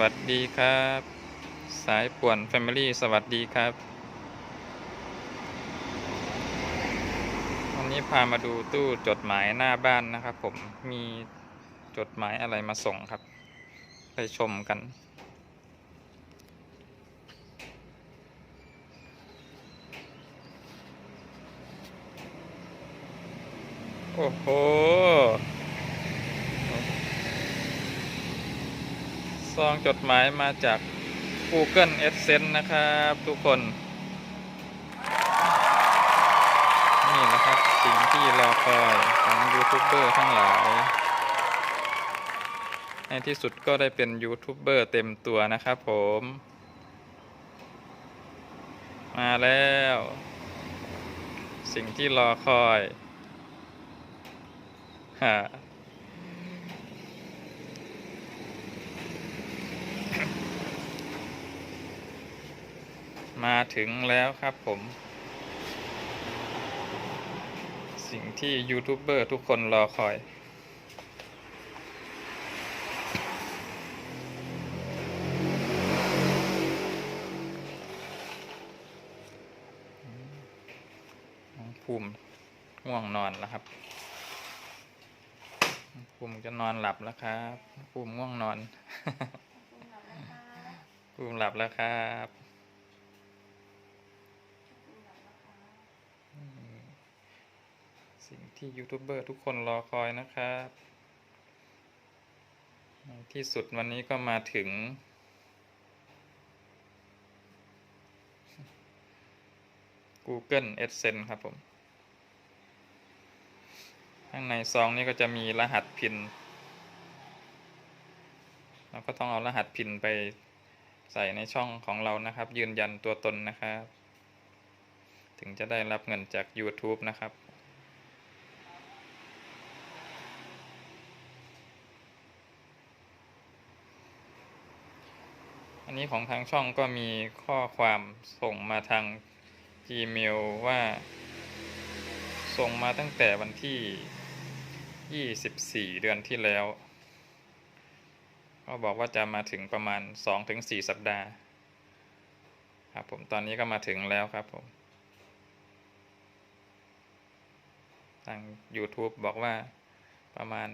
วัสดีครับ สายป่วน Family สวัสดีครับ วันนี้พามาดูตู้จดหมายหน้าบ้านนะครับผมมีจดหมายอะไรมาส่งครับ ไปชมกัน โอ้โห ซองจดหมายมาจาก Google Adsense นะครับทุกคน นี่นะครับสิ่งที่รอคอยของยูทูบเบอร์ทั้งหลาย ในที่สุดก็ได้เป็นยูทูบเบอร์เต็มตัวนะครับผม มาแล้ว สิ่งที่รอคอยฮะ มาถึงแล้วครับผม สิ่งที่ยูทูบเบอร์ทุกคนรอคอย ภูมิง่วงนอนแล้วครับ ภูมิจะนอนหลับแล้วครับ ภูมิง่วงนอน ภูมิหลับแล้วครับอืม สิ่งที่ยูทูบเบอร์ทุกคนรอคอยนะครับในที่สุดวันนี้ก็มาถึง Google Adsense ครับผม ข้างในซองนี้ก็จะมีรหัสพินเราก็ต้องเอารหัสพินไปใส่ในช่องของเรานะครับ ยืนยันตัวตนนะครับ ถึงจะได้รับเงินจาก YouTube นะครับ นนี้ของทางช่องก็มีข้อความส่งมาทาง Gmail ว่า ส่งมาตั้งแต่วันที่ 24 เดือนที่แล้ว ก็บอกว่าจะมาถึงประมาณ 2-4 สัปดาห์ ครับผมตอนนี้ก็มาถึงแล้วครับผม ทาง YouTube บอกว่าประมาณ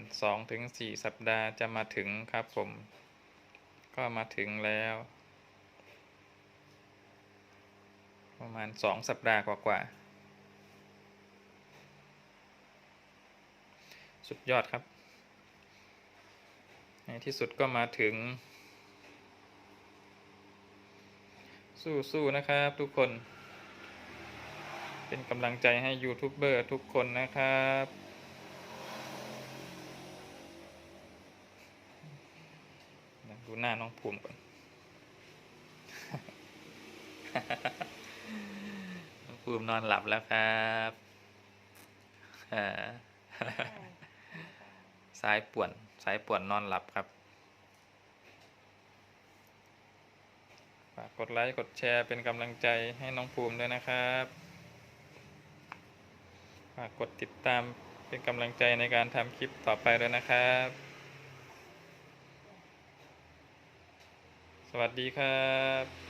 2-4 สัปดาห์จะมาถึงครับผม ก็มาถึงแล้ว ประมาณ2สัปดาห์กว่าๆสุดยอดครับ ในที่สุดก็มาถึง สู้ๆนะครับทุกคน เป็นกำลังใจให้ยูทูบเบอร์ทุกคนนะครับ ดูหน้าน้องภูมิก่อน น้องภูมินอนหลับแล้วครับอ่าสายป่วน สายป่วนนอนหลับครับ ฝากกดไลค์ กดแชร์เป็นกำลังใจให้น้องภูมิด้วยนะครับ ฝากกดติดตามเป็นกำลังใจในการทำคลิปต่อไปด้วยนะครับ สวัสดีครับ